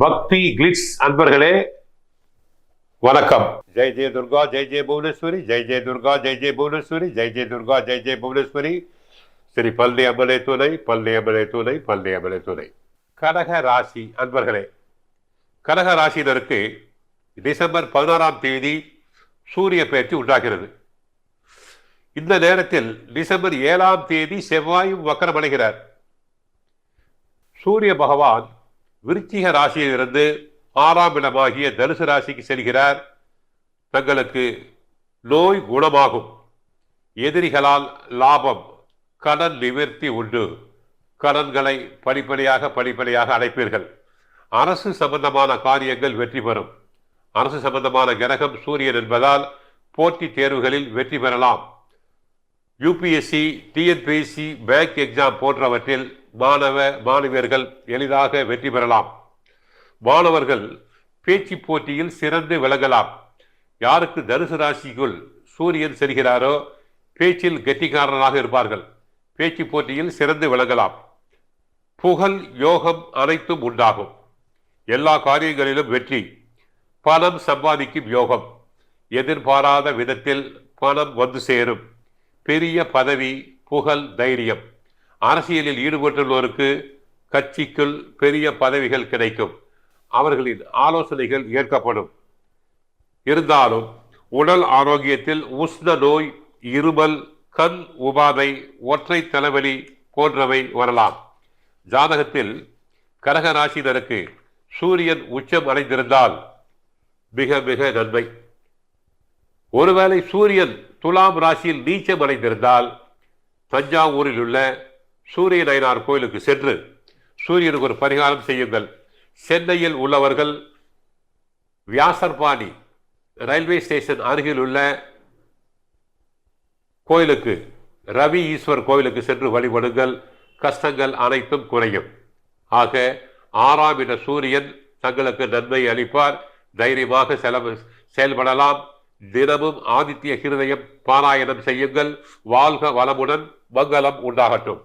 பக்தி கிளிட்ஸ் அன்பர்களே வணக்கம். ஜெய் ஜெய துர்கா ஜெய் ஜெய புவனேஸ்வரி ஜெய் ஜெய துர்கா ஜெய் ஜெய புவனேஸ்வரி ஜெய் ஜெய துர்கா ஜெய் ஜெய புவனேஸ்வரி. ஸ்ரீ பள்ளி அமலை துணை பள்ளி அமலை துணை பள்ளி அமலை துணை. கடக ராசி அன்பர்களே கடக ராசியினருக்கு டிசம்பர் பதினாறாம் தேதி சூரிய பயிற்சி உண்டாகிறது. இந்த நேரத்தில் டிசம்பர் ஏழாம் தேதி செவ்வாயும் வக்கரமடைகிறார். சூரிய பகவான் விருச்சிக ராசியிலிருந்து ஆறாம் இடமாகிய தனுசு ராசிக்கு செல்கிறார். தங்களுக்கு நோய் குணமாகும். எதிரிகளால் லாபம் கடன் நிவர்த்தி உண்டு. கடன்களை படிப்படியாக படிப்படியாக அடைப்பீர்கள். அரசு சம்பந்தமான காரியங்கள் வெற்றி பெறும். அரசு சம்பந்தமான கிரகம் சூரியன் என்பதால் போட்டித் தேர்வுகளில் வெற்றி பெறலாம். யூபிஎஸ்சி டிஎன்பிஎஸ்சி பேங்க் எக்ஸாம் போன்றவற்றில் மாணவ மாணவியர்கள் எளிதாக வெற்றி பெறலாம். மாணவர்கள் பேச்சு போட்டியில் சிறந்து விளங்கலாம். யாருக்கு தனுசு ராசிக்குள் சூரியன் செல்கிறாரோ பேச்சில் கெட்டிக்காரனாக இருப்பார்கள். பேச்சு போட்டியில் சிறந்து விளங்கலாம். புகழ் யோகம் அனைத்தும் உண்டாகும். எல்லா காரியங்களிலும் வெற்றி. பணம் சம்பாதிக்கும் யோகம். எதிர்பாராத விதத்தில் பணம் வந்து சேரும். பெரிய பதவி புகழ் தைரியம். அரசியலில் ஈடுபட்டுள்ளோருக்கு கட்சிக்குள் பெரிய பதவிகள் கிடைக்கும். அவர்களின் ஆலோசனைகள் ஏற்கப்படும். இருந்தாலும் உடல் ஆரோக்கியத்தில் உஷ்ண நோய் இருமல் கண் உபாதை ஒற்றை தலைவலி போன்றவை வரலாம். ஜாதகத்தில் கடகராசினருக்கு சூரியன் உச்சம் அடைந்திருந்தால் மிக மிக நன்மை. ஒருவேளை சூரியன் துலாம் ராசியில் நீச்சம் அடைந்திருந்தால் தஞ்சாவூரில் உள்ள சூரிய நயனார் கோயிலுக்கு சென்று சூரியனுக்கு ஒரு பரிகாரம் செய்யுங்கள். சென்னையில் உள்ளவர்கள் வியாசர்பாணி ரயில்வே ஸ்டேஷன் அருகில் உள்ள கோயிலுக்கு ரவி ஈஸ்வர் கோயிலுக்கு சென்று வழிபடுங்கள். கஷ்டங்கள் அனைத்தும் குறையும். ஆக ஆறாம் இட சூரியன் தங்களுக்கு நன்மை அளிப்பார். தைரியமாக செலவு செயல்படலாம். தினமும் ஆதித்ய ஹிருதயம் பாராயணம் செய்யுங்கள். வாழ்க வளமுடன் மங்களம் உண்டாகட்டும்.